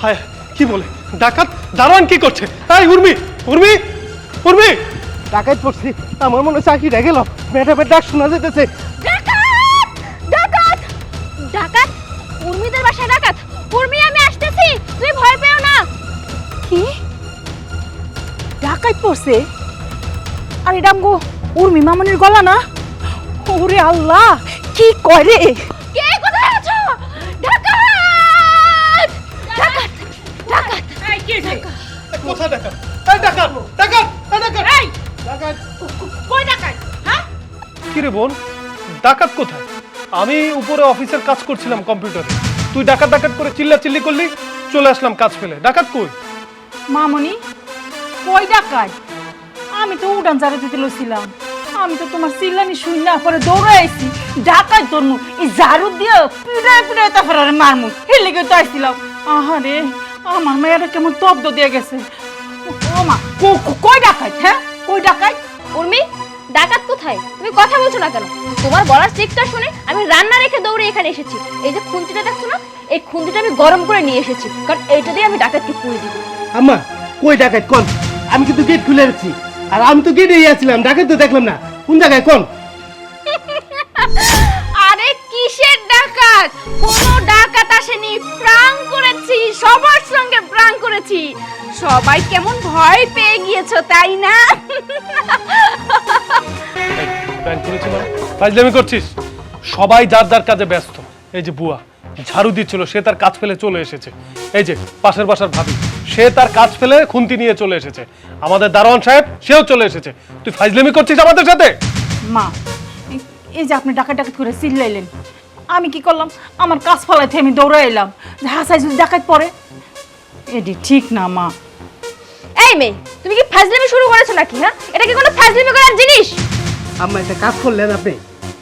হায়, কি বলে? ডাকাত? দারোয়ান কি করছে? এই, উর্মি উর্মি উর্মি! ডাকাত পড়ছি, আমার মনে হয় চাকরিটা গেল। ম্যাডামের ডাক শোনা যেতেছে ডাকাত! ডাকাত! উর্মিদের বাসায় ডাকাত? উর্মি, আমি আসতেছি। তুমি ভয় পেও না। কি? ডাকাত পড়ছে? আর এটা উর্মি মামনির গলা না? ওরে আল্লাহ, কি করে? রে বোন, ডাকাত কোথায়? আমি উপরে অফিসের কাজ করছিলাম কম্পিউটারে। তুই ডাকাত ডাকাত করে চিল্লা চিল্লি করলি, চলে আসলাম কাজ ফেলে। ডাকাত কই? মামনি, কই ডাকাত? আমি তো উড়ান জারে দিতে লছিলাম আমি তো তোমার চিল্লানি শুই না, পরে দৌড়ে আইছি। ডাকাত তোরমু এই ঝাড়ু দিয়ে পিড়ে পিড়ে তারপর আরে মারমু। এর লেগে তো আইছিলাম। আহারে, আমার মেয়েরা কেমন তব্দ দিয়ে গেছে। ও মা কই ডাকাত হ্যাঁ? কই ডাকাত? উর্মি? ডাকাত কোথায়? তুমি কথা বলছো না কেন? তোমার বলার চিৎকার শুনে আমি রান্না রেখে দৌড়ে এখানে এসেছি। এই যে খুন্তিটা দেখছ না? এই খুন্তিটা আমি গরম করে নিয়ে এসেছি। কারণ এইটা দিয়ে আমি ডাকাতকে পুড়ে দিব। আম্মা কই ডাকাত? কোন? আমি কিন্তু গেট খুলে রাখছি। আর আমি তো গেটেই আছিলাম ডাকাত তো দেখলাম না। কোন জায়গায়? কোন? আরে কিসের ডাকাত? কোনো ডাকাত আসেনি প্রাং করেছি সবার সঙ্গে প্রাং করেছি। সবাই কেমন ভয় পেয়ে গিয়েছো তাই না? করেছি মানে? ফাজলামি করছিস? সবাই যার যার কাজে ব্যস্ত। এই যে বুয়া ঝাড়ু দিচ্ছিল সে তার কাজ ফেলে চলে এসেছে। এই যে পাশের বাসার ভাবি সে তার কাজ ফেলে খুন্তি নিয়ে চলে এসেছে। আমাদের দারোয়ান সাহেব সেও চলে এসেছে। তুই ফাজলামি করছিস আমাদের সাথে? মা এই- যে আপনি ডাকাত ডাকাত করে চিল্লাইলেন আমি কি করলাম? আমার কাজ ফলাইতে আমি দৌড়ে এলাম। হাসাই যদি ডাকাত পড়ে এটি ঠিক না মা। এই মেয়ে তুমি কি ফাজলামি শুরু করেছ নাকি হ্যাঁ? এটা কি কোনো ফাজলামি আম্মা একটা কাজ করলেন আপনি?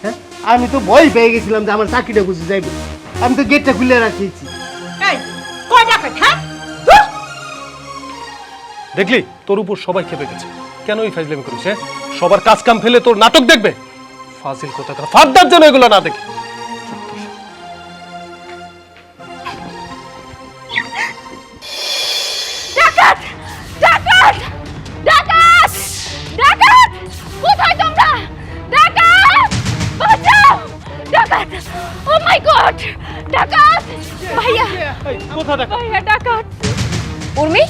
হ্যাঁ? আমি তো ভয় পেয়ে গেছিলাম যে আমার চাকরিটা বুঝে যাইবে। আমি তো গেটটা খুলে রাখিয়েছি। হ্যাঁ! দেখলি তোর উপর সবাই খেপে গেছে। কেন এই ফাজলামি করিস হ্যাঁ? সবার কাজ কাম ফেলে তোর নাটক দেখবে? ফাজিল কোথাকার ফাদ্দার জন্য এগুলো না দেখি। ডাকাত! ভাইয়া! কোথায় দেখা ভাইয়া ডাকাত! উর্মি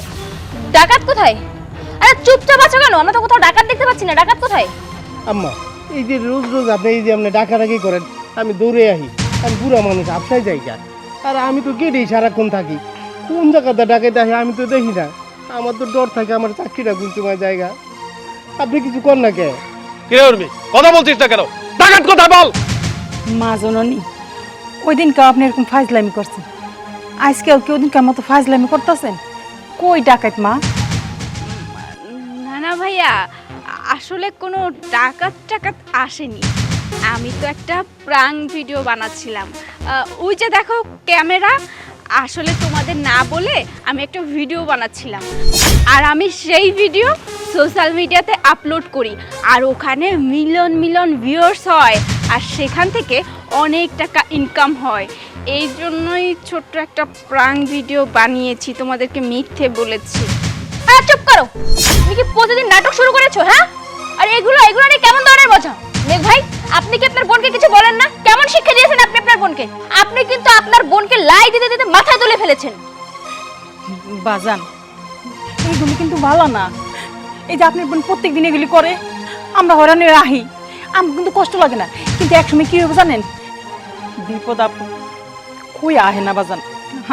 ডাকাত কোথায়? আরে চুপচাপ আছো কেন? আমরা তো কোথাও ডাকাত দেখতে পাচ্ছি না। ডাকাত কোথায়? আম্মা এই যে রোজ রোজ আপনি এই যে আপনি ডাকাডাকি করেন আমি দৌড়ে আহি আমি বুড়া মানুষ আপসাই যাই গা। আর আমি তো গেটেই সারাক্ষণ থাকি। কোন জায়গাটা ডাকাইতে আহি আমি তো দেখি না। আমার তো ডর থাকে আমার চাকরিটা গুলচুমার জায়গা। আপনি কিছু কর না কে? কে উর্মি কথা বলছিস না কেন? ডাকাত কোথায় বল! মা জননী ওই দিনকে আপনি এরকম ফাজলামি করছেন। আজকেও কি ওই দিনকার মতো ফাজলামি করতেছেন? কই ডাকাত মা? না না ভাইয়া, আসলে কোনো ডাকাত টাকাত আসেনি। আমি তো একটা প্রাং ভিডিও বানাচ্ছিলাম। ওই যে দেখো ক্যামেরা, আসলে তোমাদের না বলে আমি একটা ভিডিও বানাচ্ছিলাম। আর আমি সেই ভিডিও সোশ্যাল মিডিয়াতে আপলোড করি। আর ওখানে মিলিয়ন মিলিয়ন ভিউয়ার্স হয়। আর সেখান থেকে অনেক টাকা ইনকাম হয়। এই জন্যই ছোট্ট একটা প্রাং ভিডিও বানিয়েছি তোমাদেরকে মিথ্যে বলেছি। হ্যাঁ চুপ করো। তুমি কি প্রতিদিন নাটক শুরু করেছ হ্যাঁ? আর এগুলো এগুলো নিয়ে কেমন ধরনের বোঝা? মেঘ ভাই আপনি কি আপনার বোনকে কিছু বলেন না? কেমন শিক্ষা দিয়েছেন আপনি আপনার বোনকে? আপনি কিন্তু আপনার বোনকে লাই দিতে দিতে মাথায় তুলে ফেলেছেন। বাজান এইগুলি কিন্তু ভালো না। এই যে আপনার বোন প্রত্যেক দিন এগুলি করে আমরা হরানি রাহি। আমার কিন্তু কষ্ট লাগে না। কিন্তু একসময় কি হবে জানেন? বিপদ আপদ। কই আহে না বাজান?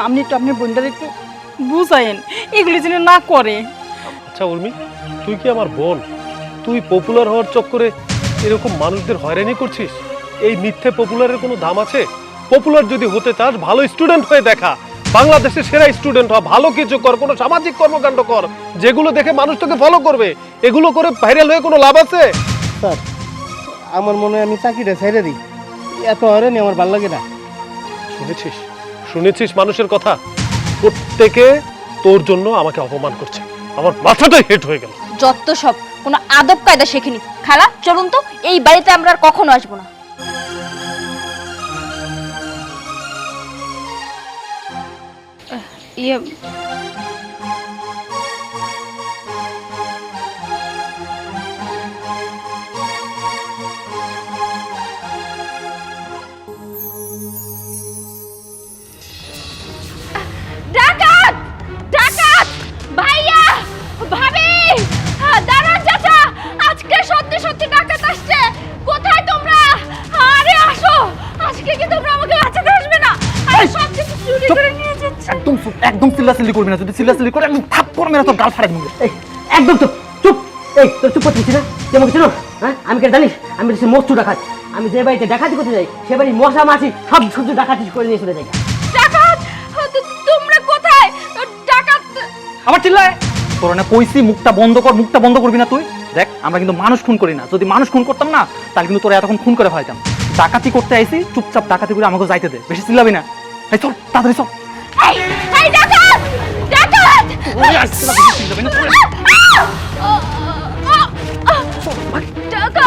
আপনি একটু আপনার বোনটার একটু বুঝাইন এগুলি যেন না করে। আচ্ছা উর্মি তুই কি আমার বোন? তুই পপুলার হওয়ার চক্করে এরকম মানুষদের হয়রানি করছিস? এই মিথ্যে পপুলারের কোনো দাম আছে? পপুলার যদি হতে চাস ভালো স্টুডেন্ট হয়ে দেখা। বাংলাদেশের সেরা স্টুডেন্ট হ ভালো কিছু কর কোনো সামাজিক কর্মকাণ্ড কর যেগুলো দেখে মানুষ তোকে ফলো করবে। এগুলো করে ভাইরাল হয়ে কোনো লাভ আছে? স্যার আমার মনে হয় আমি চাকরিটা ছেড়ে দিই। এত হয়রানি আমার ভালো লাগে না। শুনেছিস? শুনেছিস মানুষের কথা? প্রত্যেকে তোর জন্য আমাকে অপমান করছে। আমার মাথাটাই হেট হয়ে গেল। যত সব কোনো আদব কায়দা শেখেনি খালা চলুন তো এই বাড়িতে আমরা আর কখনো আসব না। ইয়ে একদম চিল্লাচিল্লি করবি না যদি চিল্লাচিল্লি করে একদম থাপ্পড় মেরে তোর গাল ফাড়াই দিবি। একদম চুপ চুপ। এই তোর চুপ করছিস না? তুই আমাকে চিনো? হ্যাঁ? আমি কে জানিস? আমি সে মস্ত ডাকাত। আমি যে বাড়িতে ডাকাতি করতে যাই সে বাড়ি মশা মাছি সব শুধু ডাকাতি করে নিয়ে চলে যাই ডাকাত? তো- তোমরা কোথায়? ডাকাত আবার চিল্লায়? তোর না কইছি মুখটা বন্ধ কর মুখটা বন্ধ করবি না তুই? দেখ আমরা কিন্তু মানুষ খুন করি না। যদি মানুষ খুন করতাম না তাহলে কিন্তু তোরা এতক্ষণ খুন করে ফেলাইতাম ডাকাতি করতে আইছি চুপচাপ ডাকাতি করে আমাকে যাইতে দে। বেশি চিল্লাবি না। এই চল তাড়াতাড়ি চল। 야, 나 무슨 일이야? 맨날 털려. 어, 어, 어, 어, 어, 어, 어, 어,